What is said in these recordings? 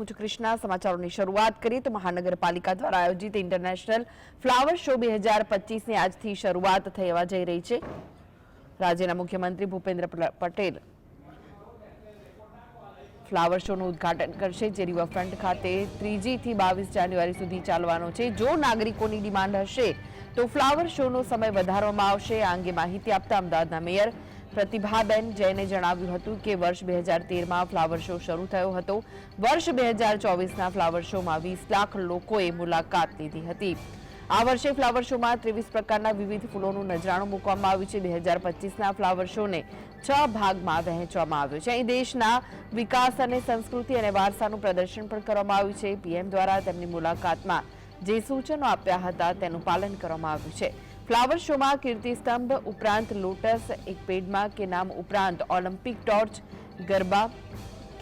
હું છું સમાચારોની શરૂઆત કરીએ તો મહાનગરપાલિકા દ્વારા આયોજિત ઇન્ટરનેશનલ ફ્લાવર શો બે હજાર પચીસની આજથી શરૂઆત થવા જઈ રહી છે. રાજ્યના મુખ્યમંત્રી ભૂપેન્દ્ર પટેલ ફ્લાવર શોનું ઉદ્ઘાટન કરશે, જે રિવરફ્રન્ટ ખાતે ત્રીજી થી બાવીસ જાન્યુઆરી સુધી ચાલવાનો છે. જો નાગરિકોની ડિમાન્ડ હશે, તો ફ્લાવર શોનો સમય વધારવામાં આવશે. આ અંગે માહિતી આપતા અમદાવાદના મેયર પ્રતિભાબેન જૈને જણાવ્યું હતું કે વર્ષ બે હજાર તેરમાં ફ્લાવર શો શરૂ થયો હતો. વર્ષ બે હજાર ચોવીસના ફ્લાવર શોમાં વીસ લાખ લોકોએ મુલાકાત લીધી હતી. આ વર્ષે ફ્લાવર શોમાં ત્રેવીસ પ્રકારના વિવિધ ફૂલોનું નજરાણું મૂકવામાં આવ્યું છે. બે હજાર પચીસના ફ્લાવર શોને છ ભાગમાં વહેંચવામાં આવ્યો છે. અહીં દેશના વિકાસ અને સંસ્કૃતિ અને વારસાનું પ્રદર્શન પણ કરવામાં આવ્યું છે. પીએમ દ્વારા તેમની મુલાકાતમાં જે સૂચનો આપ્યા હતા તેનું પાલન કરવામાં આવ્યું છે. ફ્લાવર શોમાં કીર્તિસ્તંભ ઉપરાંત લોટસ, એક પેડમાં કે નામ ઉપરાંત ઓલિમ્પિક ટોર્ચ, ગરબા,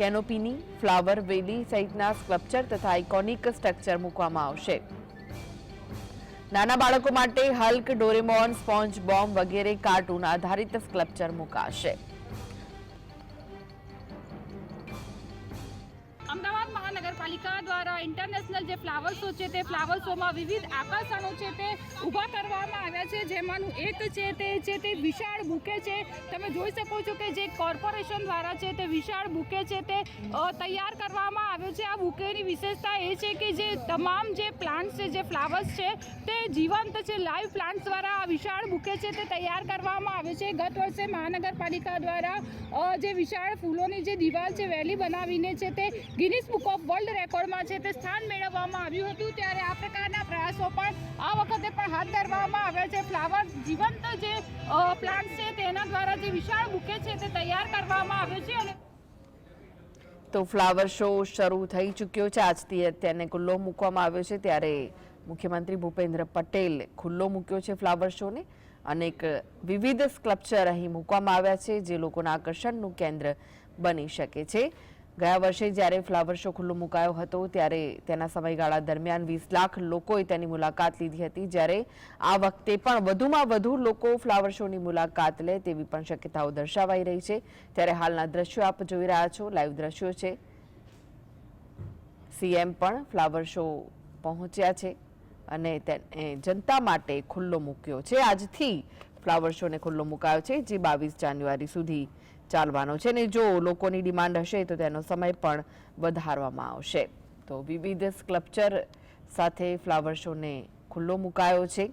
કેનોપીની, ફ્લાવર, વેલી સહિતના સ્કલ્પચર તથા આઇકોનિક સ્ટ્રક્ચર મૂકવામાં આવશે. નાના બાળકો માટે હલ્ક ડોરેમોન સ્પોન્જ બોમ્બ વગેરે કાર્ટૂન આધારિત સ્કલ્પચર મુકાશે. મહાનગરપાલિકા દ્વારા ઇન્ટરનેશનલ જે ફ્લાવર શો છે તે ફ્લાવર શોમાં વિવિધ આકર્ષણો છે તે ઊભા કરવામાં આવ્યા છે. જેમાંનું એક છે તે છે તે વિશાળ બુકે છે. તમે જોઈ શકો છો કે જે કોર્પોરેશન દ્વારા છે તે વિશાળ બુકે છે તે તૈયાર કરવામાં આવ્યો છે. આ બુકેની વિશેષતા એ છે કે જે તમામ જે પ્લાન્ટ્સ છે, જે ફ્લાવર્સ છે તે જીવંત છે. લાઈવ પ્લાન્ટ્સ દ્વારા આ વિશાળ બુકે છે તે તૈયાર કરવામાં આવ્યો છે. ગત વર્ષે મહાનગરપાલિકા દ્વારા જે વિશાળ ફૂલોની જે દિવાલ છે વેલી બનાવીને છે તે ગિનિસ બુક ઓફ વર્લ્ડ રેકોર્ડમાં છે તે સ્થાન મેળવવામાં આવ્યું હતું ત્યારે આ પ્રકારના પ્રયાસો પણ આ વખતે પણ હાથ ધરવામાં આવ્યા છે. ફ્લાવર જીવંત જે પ્લાન્ટ છે તેના દ્વારા જે વિશાળ બુકે છે તે તૈયાર કરવામાં આવ્યો છે અને તો ફ્લાવર શો શરૂ થઈ ચૂક્યો છે. આજથી તેને ખુલ્લો મૂકવામાં આવ્યો છે. ત્યારે મુખ્યમંત્રી ભૂપેન્દ્ર પટેલ ખુલ્લો મૂક્યો છે ફ્લાવર શોને અનેક વિવિધ સ્કલ્પચર અહીં મૂકવામાં આવ્યા છે જે લોકોના આકર્ષણનું કેન્દ્ર બની શકે છે. ગયા વર્ષે જ્યારે ફ્લાવર શો ખુલ્લો મુકાયો હતો, ત્યારે તેના સમયગાળા દરમિયાન વીસ લાખ લોકોએ તેની મુલાકાત લીધી હતી. જ્યારે આ વખતે પણ વધુમાં વધુ લોકો ફ્લાવર શોની મુલાકાત લે તેવી પણ શક્યતાઓ દર્શાવાઈ રહી છે. ત્યારે હાલના દ્રશ્યો આપ જોઈ રહ્યા છો, લાઈવ દ્રશ્યો છે. સીએમ પણ ફ્લાવર શો પહોંચ્યા છે અને તેને જનતા માટે ખુલ્લો મૂક્યો છે. આજથી ફ્લાવર શોને ખુલ્લો મુકાયો છે, જે બાવીસ જાન્યુઆરી સુધી ચાલવાનો છે ને જો લોકોની ડિમાન્ડ હશે તો તેનો સમય પણ વધારવામાં આવશે. તો વિવિધ સ્કલ્પચર સાથે ફ્લાવર શોને ખુલ્લો મુકાયો છે.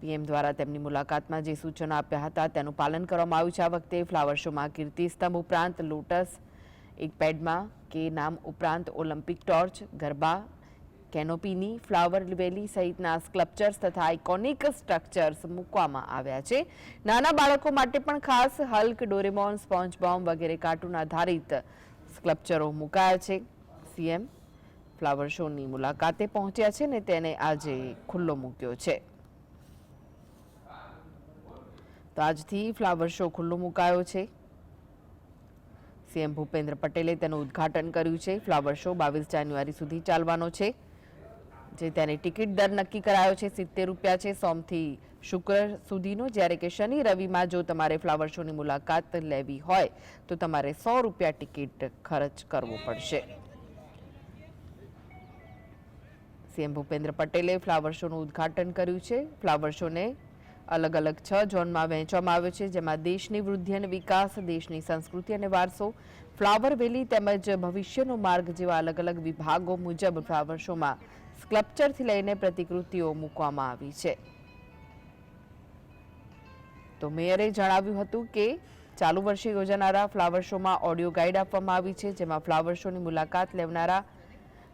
પીએમ દ્વારા તેમની મુલાકાતમાં જે સૂચનો આપ્યા હતા તેનું પાલન કરવામાં આવ્યું છે. આ વખતે ફ્લાવર શોમાં કીર્તિસ્તંભ ઉપરાંત લોટસ એક પેડમાં કે નામ ઉપરાંત ઓલિમ્પિક ટોર્ચ, ગરબા કેનોપીની, ફ્લાવર વેલી સહિતના સ્કલ્પચર્સ તથા આઇકોનિક સ્ટ્રક્ચર્સ મૂકવામાં આવ્યા છે. નાના બાળકો માટે પણ ખાસ હલ્ક, ડોરેમોન સ્પોન્જ બોમ્બ વગેરે કાર્ટૂન આધારિત સ્કલ્પચરો મુકાયા છે. સીએમ ફ્લાવર શોની મુલાકાતે પહોંચ્યા છે ને તેને આજે ખુલ્લો મૂક્યો છે. તો આજથી ફ્લાવર શો ખુલ્લો મુકાયો છે. સીએમ ભૂપેન્દ્ર પટેલે તેનું ઉદ્ઘાટન કર્યું છે. ફ્લાવર શો બાવીસ જાન્યુઆરી સુધી ચાલવાનો છે. જે તેની ટિકિટ દર નક્કી કરાયો છે, સિત્તેર રૂપિયા છે, સોમથી શુક્ર સુધીનો. જ્યારે કે શનિ રવિમાં જો તમારે ફ્લાવર શોની મુલાકાત લેવી હોય, તો તમારે સો રૂપિયા ટિકિટ ખર્ચ કરવો પડશે. સીએમ ભૂપેન્દ્ર પટેલે ફ્લાવર શોનું ઉદ્ઘાટન કર્યું છે. ફ્લાવર શોને અલગ અલગ છ ઝોનમાં વહેંચવામાં આવ્યો છે, જેમાં દેશની વૃદ્ધિ અને વિકાસ, દેશની સંસ્કૃતિ અને વારસો, ફ્લાવર વેલી તેમજ ભવિષ્યનો માર્ગ જેવા અલગ અલગ વિભાગો મુજબ ફ્લાવર શોમાં સ્કલ્પચરથી લઈને પ્રતિકૃતિઓ મૂકવામાં આવી છે. તો મેયરે જણાવ્યું હતું કે, ચાલુ વર્ષે યોજાનારા ફ્લાવર શોમાં ઓડિયો ગાઈડ આપવામાં આવી છે, જેમાં ફ્લાવર શોની મુલાકાત લેનારા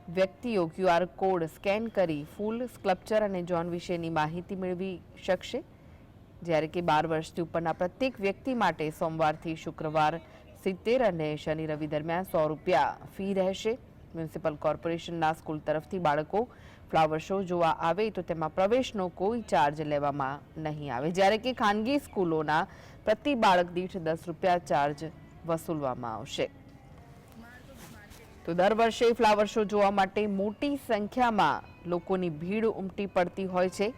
વ્યક્તિઓ ક્યુઆર કોડ સ્કેન કરી ફૂલ સ્કલ્પચર અને જોન વિશેની માહિતી મેળવી શકશે. જ્યારે કે બાર વર્ષથી ઉપરના પ્રત્યેક વ્યક્તિ માટે સોમવારથી શુક્રવાર સિત્તેર અને શનિ રવિ દરમિયાન સો રૂપિયા ફી રહેશે. મ્યુનિસિપલ કોર્પોરેશનના સ્કૂલ તરફથી બાળકો ફ્લાવર શો જોવા આવે તો તેમાં પ્રવેશનો કોઈ ચાર્જ લેવામાં નહીં આવે. જ્યારે કે ખાનગી સ્કૂલોના પ્રતિ બાળક દીઠ દસ રૂપિયા ચાર્જ વસૂલવામાં આવશે. તો દર વર્ષે ફ્લાવર શો જોવા માટે મોટી સંખ્યામાં લોકોની ભીડ ઉમટી પડતી હોય છે.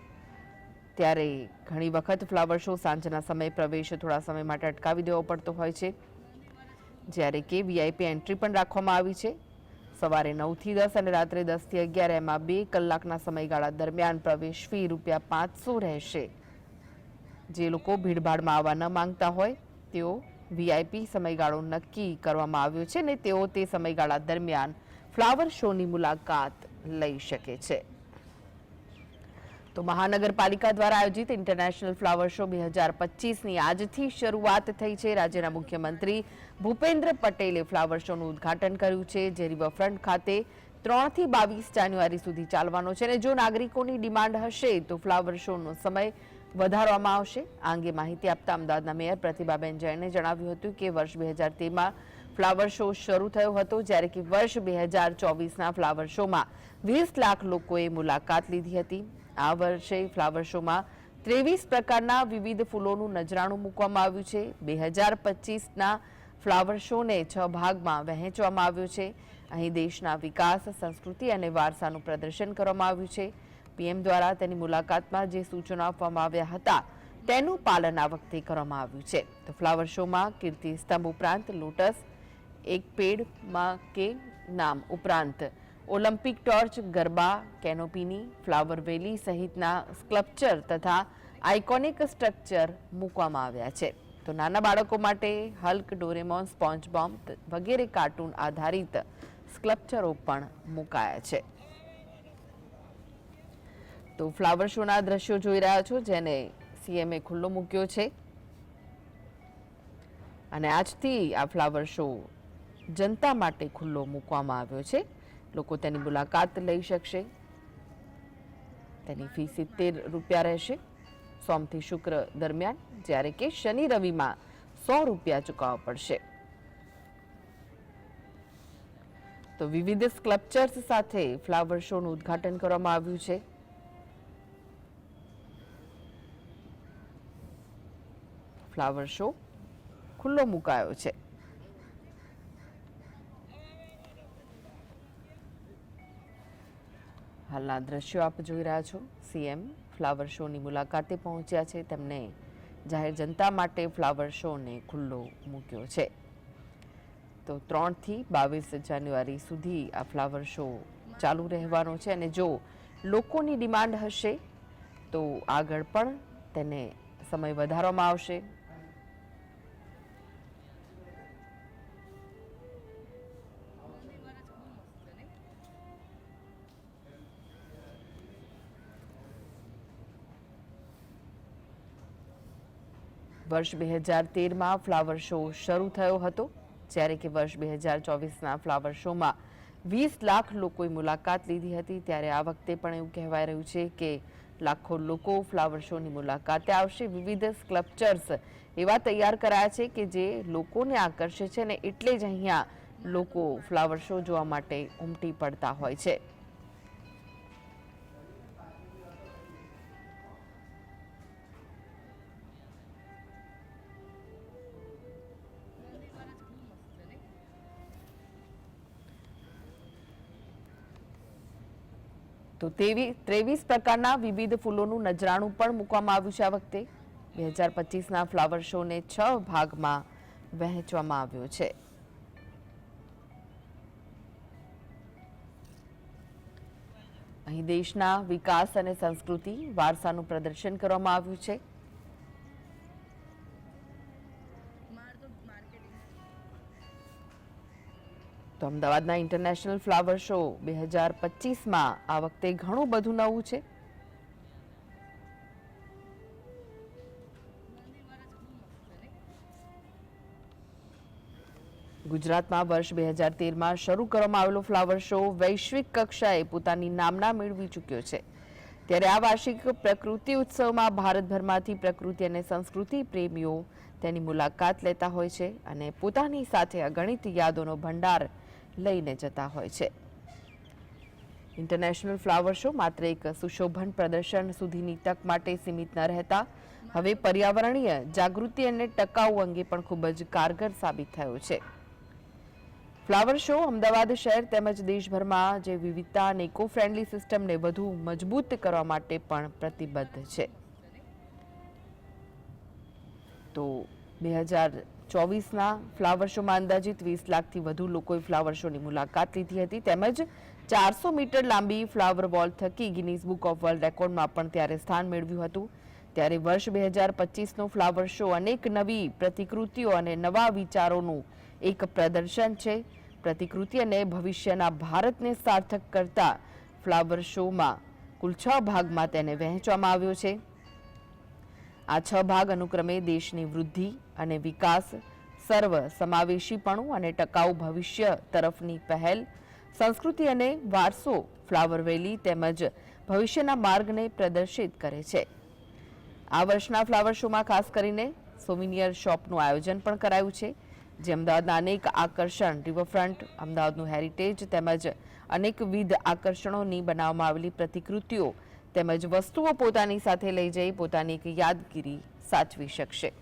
ત્યારે ઘણી વખત ફ્લાવર શો સાંજના સમયે પ્રવેશ થોડા સમય માટે અટકાવી દેવો પડતો હોય છે. જ્યારે કે વીઆઈપી એન્ટ્રી પણ રાખવામાં આવી છે. સવારે નવથી દસ અને રાત્રે દસથી અગિયાર એમાં બે કલાકના સમયગાળા દરમિયાન પ્રવેશ ફી રૂપિયા પાંચસો રહેશે. જે લોકો ભીડભાડમાં આવવા ન માંગતા હોય, તેઓ વીઆઈપી સમયગાળો નક્કી કરવામાં આવ્યો છે ને તેઓ તે સમયગાળા દરમિયાન ફ્લાવર શોની મુલાકાત લઈ શકે છે. તો મહાનગરપાલિકા દ્વારા આયોજિત ઇન્ટરનેશનલ ફ્લાવર શો બે હજાર પચીસની આજથી શરૂઆત થઈ છે. રાજ્યના મુખ્યમંત્રી ભૂપેન્દ્ર પટેલે ફ્લાવર શોનું ઉદ્ઘાટન કર્યું છે, જે રિવરફ્રન્ટ ખાતે ત્રણથી બાવીસ જાન્યુઆરી સુધી ચાલવાનો છે અને જો નાગરિકોની ડિમાન્ડ હશે તો ફ્લાવર શોનો સમય વધારવામાં આવશે. આ અંગે માહિતી આપતા અમદાવાદના મેયર પ્રતિભાબેન જૈને જણાવ્યું હતું કે વર્ષ બે હજાર તેરમાં ફ્લાવર શો શરૂ થયો હતો, જ્યારે કે વર્ષ બે હજાર ચોવીસના ફ્લાવર શોમાં વીસ લાખ લોકોએ મુલાકાત લીધી હતી. આ વર્ષે ફ્લાવર શોમાં ત્રેવીસ પ્રકારના વિવિધ ફૂલોનું નજરાણું મૂકવામાં આવ્યું છે. બે હજાર પચીસના ફ્લાવર શોને છ ભાગમાં વહેંચવામાં આવ્યો છે. અહીં દેશના વિકાસ, સંસ્કૃતિ અને વારસાનું પ્રદર્શન કરવામાં આવ્યું છે. પીએમ દ્વારા તેની મુલાકાતમાં જે સૂચનો આપવામાં આવ્યા હતા, તેનું પાલન આ વખતે કરવામાં આવ્યું છે. તો ફ્લાવર શોમાં કીર્તિ સ્તંભ ઉપરાંત લોટસ, એક પેડમાં કે નામ ઉપરાંત ઓલિમ્પિક ટોર્ચ, ગરબા, કેનોપીની, ફ્લાવર વેલી સહિતના સ્કલ્પચર તથા આઇકોનિક સ્ટ્રક્ચર મૂકવામાં આવ્યા છે. તો નાના બાળકો માટે હલ્ક, ડોરેમોન સ્પોન્જ બોમ્બ વગેરે કાર્ટૂન આધારિત સ્કલ્પચરો પણ મુકાયા છે. તો ફ્લાવર શોના દ્રશ્યો જોઈ રહ્યા છો, જેને સીએમએ ખુલ્લો મૂક્યો છે. અને આજથી આ ફ્લાવર શો જનતા માટે ખુલ્લો મૂકવામાં આવ્યો છે. લોકો તેની મુલાકાત લઈ શકશે. તેની ફી સિત્તેર રૂપિયા રહેશે. સોમથી શુક્ર દરમિયાન, જ્યારે કે શનિ રવિમાં સો રૂપિયા ચૂકવવા પડશે. તો વિવિધ સ્કલ્પચર્સ સાથે ફ્લાવર શોનું ઉદ્ઘાટન કરવામાં આવ્યું છે. ફ્લાવર શો ખુલ્લો મુકાયો છે. હાલના દ્રશ્યો આપ જોઈ રહ્યા છો. સીએમ ફ્લાવર શોની મુલાકાતે પહોંચ્યા છે. તેમણે જાહેર જનતા માટે ફ્લાવર શોને ખુલ્લો મૂક્યો છે. તો ત્રણથી બાવીસ જાન્યુઆરી સુધી આ ફ્લાવર શો ચાલુ રહેવાનો છે અને જો લોકોની ડિમાન્ડ હશે તો આગળ પણ તેને સમય વધારવામાં આવશે. વર્ષ બે હજાર તેરમાં ફ્લાવર શો શરૂ થયો હતો, જ્યારે કે વર્ષ બે હજાર ચોવીસના ફ્લાવર શોમાં વીસ લાખ લોકોએ મુલાકાત લીધી હતી. ત્યારે આ વખતે પણ એવું કહેવાય રહ્યું છે કે લાખો લોકો ફ્લાવર શોની મુલાકાતે આવશે. વિવિધ સ્કલ્પચર્સ એવા તૈયાર કરાયા છે કે જે લોકોને આકર્ષે છે ને એટલે જ અહીંયા લોકો ફ્લાવર શો જોવા માટે ઉમટી પડતા હોય છે. તો તેવી ત્રેવીસ પ્રકારના વિવિધ ફૂલોનું નજરાણું પણ મૂકવામાં આવ્યું છે આ વખતે. બે હજાર પચીસના ફ્લાવર શોને છ ભાગમાં વહેંચવામાં આવ્યો છે. અહીં દેશના વિકાસ અને સંસ્કૃતિ વારસાનું પ્રદર્શન કરવામાં આવ્યું છે. તો અમદાવાદના ઇન્ટરનેશનલ ફ્લાવર શો બે હજાર પચીસમાં આ વખતે ઘણું બધું નવું છે. ગુજરાતમાં વર્ષ બે હજાર તેરમાં શરૂ કરવામાં આવેલો ફ્લાવર શો વૈશ્વિક કક્ષાએ પોતાની નામના મેળવી ચૂક્યો છે. ત્યારે આ વાર્ષિક પ્રકૃતિ ઉત્સવમાં ભારતભરમાંથી પ્રકૃતિ અને સંસ્કૃતિ પ્રેમીઓ તેની મુલાકાત લેતા હોય છે અને પોતાની સાથે અગણિત યાદોનો ભંડાર લઈને જતા હોય છે. ઇન્ટરનેશનલ ફ્લાવર શો માત્ર એક સુશોભન પ્રદર્શન સુધીની તક માટે સીમિત ન રહેતા, હવે પર્યાવરણીય જાગૃતિ અને ટકાઉ અંગે પણ ખૂબ જ કારગર સાબિત થયો છે. ફ્લાવર શો અમદાવાદ શહેર તેમજ દેશભરમાં જે વિવિધતા અને ઇકો ફ્રેન્ડલી સિસ્ટમને વધુ મજબૂત કરવા માટે પણ પ્રતિબદ્ધ છે. તો બે હજાર ચોવીસના ફ્લાવર શોમાં અંદાજિત વીસ લાખથી વધુ લોકોએ ફ્લાવર શોની મુલાકાત લીધી હતી. તેમજ ચારસો મીટર લાંબી ફ્લાવર વોલ થકી ગિનીઝ બુક ઓફ વર્લ્ડ રેકોર્ડમાં પણ ત્યારે સ્થાન મેળવ્યું હતું. ત્યારે વર્ષ બે હજાર પચીસનો ફ્લાવર શો અનેક નવી પ્રતિકૃતિઓ અને નવા વિચારોનું એક પ્રદર્શન છે. પ્રતિકૃતિ અને ભવિષ્યના ભારતને સાર્થક કરતા ફ્લાવર શોમાં કુલ છ ભાગમાં તેને વહેંચવામાં આવ્યો છે. આ છ ભાગ અનુક્રમે દેશની વૃદ્ધિ અને વિકાસ, સર્વ સમાવેશીપણું અને ટકાઉ ભવિષ્ય તરફની પહેલ, સંસ્કૃતિ અને વારસો, ફ્લાવર વેલી તેમજ ભવિષ્યના માર્ગને પ્રદર્શિત કરે છે. આ વર્ષના ફ્લાવર શોમાં ખાસ કરીને સોવિનિયર શોપનું આયોજન પણ કરાયું છે, જે અમદાવાદના અનેક આકર્ષણ રિવરફ્રન્ટ, અમદાવાદનું હેરિટેજ તેમજ અનેકવિધ આકર્ષણોની બનાવવામાં આવેલી પ્રતિકૃતિઓ તેમજ વસ્તુઓ પોતાની સાથે લઈ જઈ પોતાની એક યાદગીરી સાચવી શકશે.